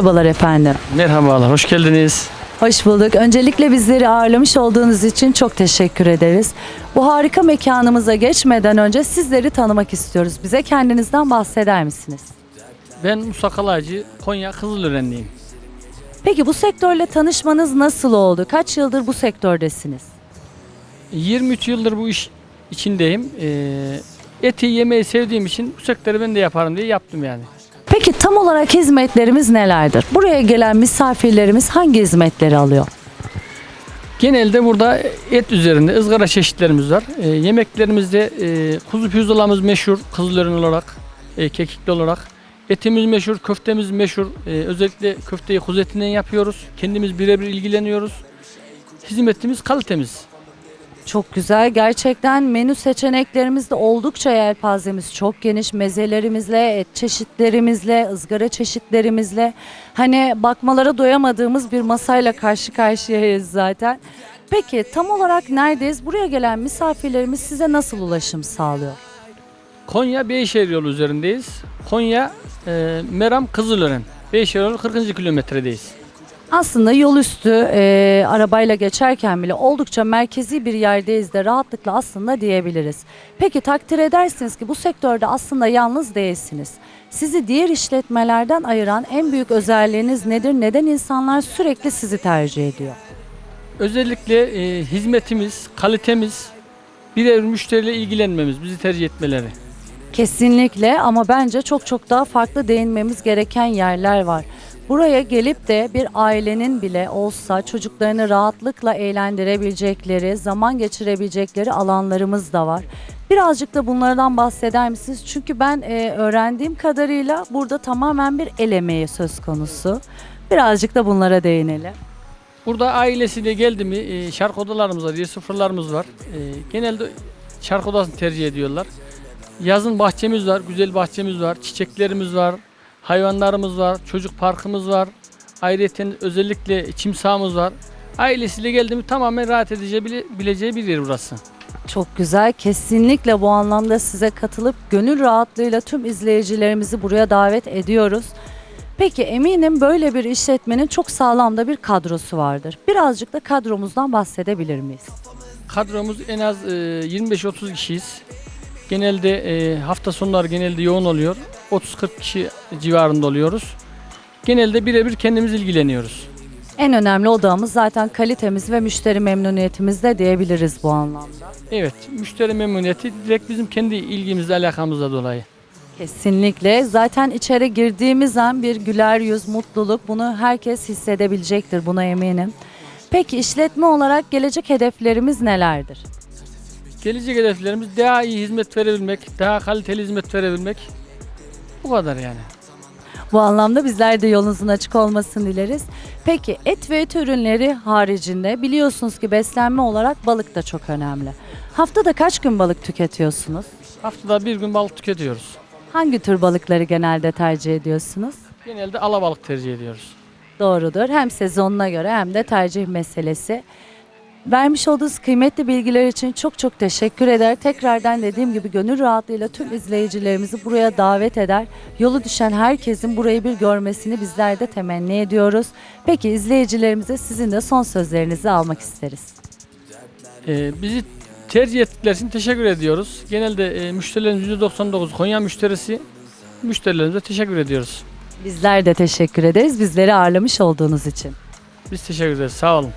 Merhabalar efendim. Merhabalar, hoş geldiniz. Hoş bulduk. Öncelikle bizleri ağırlamış olduğunuz için çok teşekkür ederiz. Bu harika mekanımıza geçmeden önce sizleri tanımak istiyoruz. Bize kendinizden bahseder misiniz? Ben Musa Kalaycı, Konya Kızılörenliyim. Peki bu sektörle tanışmanız nasıl oldu? Kaç yıldır bu sektördesiniz? 23 yıldır bu iş içindeyim. Ee, eti yemeyi sevdiğim için bu sektörü ben de yaparım diye yaptım yani. Peki tam olarak hizmetlerimiz nelerdir? Buraya gelen misafirlerimiz hangi hizmetleri alıyor? Genelde burada et üzerinde ızgara çeşitlerimiz var. Ee, yemeklerimizde e, kuzu pirzolamız meşhur Kızılören olarak, e, kekikli olarak. Etimiz meşhur, köftemiz meşhur. Ee, özellikle köfteyi kuzu etinden yapıyoruz. Kendimiz birebir ilgileniyoruz. Hizmetimiz kalitemiz. Çok güzel. Gerçekten menü seçeneklerimiz de oldukça yelpazemiz çok geniş. Mezelerimizle, et çeşitlerimizle, ızgara çeşitlerimizle hani bakmalara doyamadığımız bir masayla karşı karşıyayız zaten. Peki tam olarak neredeyiz? Buraya gelen misafirlerimiz size nasıl ulaşım sağlıyor? Konya Beyşehir yolu üzerindeyiz. Konya e, Meram Kızılören. Beyşehir yolu 40. kilometredeyiz. Aslında yol üstü e, arabayla geçerken bile oldukça merkezi bir yerdeyiz de rahatlıkla aslında diyebiliriz. Peki takdir edersiniz ki bu sektörde aslında yalnız değilsiniz. Sizi diğer işletmelerden ayıran en büyük özelliğiniz nedir? Neden insanlar sürekli sizi tercih ediyor? Özellikle e, hizmetimiz, kalitemiz, birebir müşteriyle ilgilenmemiz, bizi tercih etmeleri. Kesinlikle ama bence çok çok daha farklı değinmemiz gereken yerler var. Buraya gelip de bir ailenin bile olsa çocuklarını rahatlıkla eğlendirebilecekleri, zaman geçirebilecekleri alanlarımız da var. Birazcık da bunlardan bahseder misiniz? Çünkü ben e, öğrendiğim kadarıyla burada tamamen bir el emeği söz konusu. Birazcık da bunlara değinelim. Burada ailesiyle geldi mi e, şarkı odalarımız var, sıfırlarımız var. E, genelde şarkı odasını tercih ediyorlar. Yazın bahçemiz var, güzel bahçemiz var, çiçeklerimiz var, hayvanlarımız var, çocuk parkımız var. Ayrıca özellikle çim sahamız var. Ailesiyle geldi mi tamamen rahat edeceği, bileceği bir yer burası. Çok güzel. Kesinlikle bu anlamda size katılıp gönül rahatlığıyla tüm izleyicilerimizi buraya davet ediyoruz. Peki eminim böyle bir işletmenin çok sağlam da bir kadrosu vardır. Birazcık da kadromuzdan bahsedebilir miyiz? Kadromuz en az e, 25-30 kişiyiz. Genelde e, hafta sonları genelde yoğun oluyor. 30-40 kişi civarında oluyoruz. Genelde birebir kendimiz ilgileniyoruz. En önemli odağımız zaten kalitemiz ve müşteri memnuniyetimiz de diyebiliriz bu anlamda. Evet, müşteri memnuniyeti direkt bizim kendi ilgimizle alakamızla dolayı. Kesinlikle. Zaten içeri girdiğimiz an bir güler yüz, mutluluk bunu herkes hissedebilecektir buna eminim. Peki işletme olarak gelecek hedeflerimiz nelerdir? Gelecek hedeflerimiz daha iyi hizmet verebilmek, daha kaliteli hizmet verebilmek. Bu kadar yani. Bu anlamda bizler de yolunuzun açık olmasını dileriz. Peki et ve et ürünleri haricinde biliyorsunuz ki beslenme olarak balık da çok önemli. Haftada kaç gün balık tüketiyorsunuz? Haftada bir gün balık tüketiyoruz. Hangi tür balıkları genelde tercih ediyorsunuz? Genelde alabalık tercih ediyoruz. Doğrudur. Hem sezonuna göre hem de tercih meselesi. Vermiş olduğunuz kıymetli bilgiler için çok çok teşekkür eder. Tekrardan dediğim gibi gönül rahatlığıyla tüm izleyicilerimizi buraya davet eder. Yolu düşen herkesin burayı bir görmesini bizler de temenni ediyoruz. Peki izleyicilerimize sizin de son sözlerinizi almak isteriz. Ee, bizi tercih ettikleri için teşekkür ediyoruz. Genelde e, müşterilerin %99 Konya müşterisi. Müşterilerimize teşekkür ediyoruz. Bizler de teşekkür ederiz bizleri ağırlamış olduğunuz için. Biz teşekkür ederiz. Sağ olun.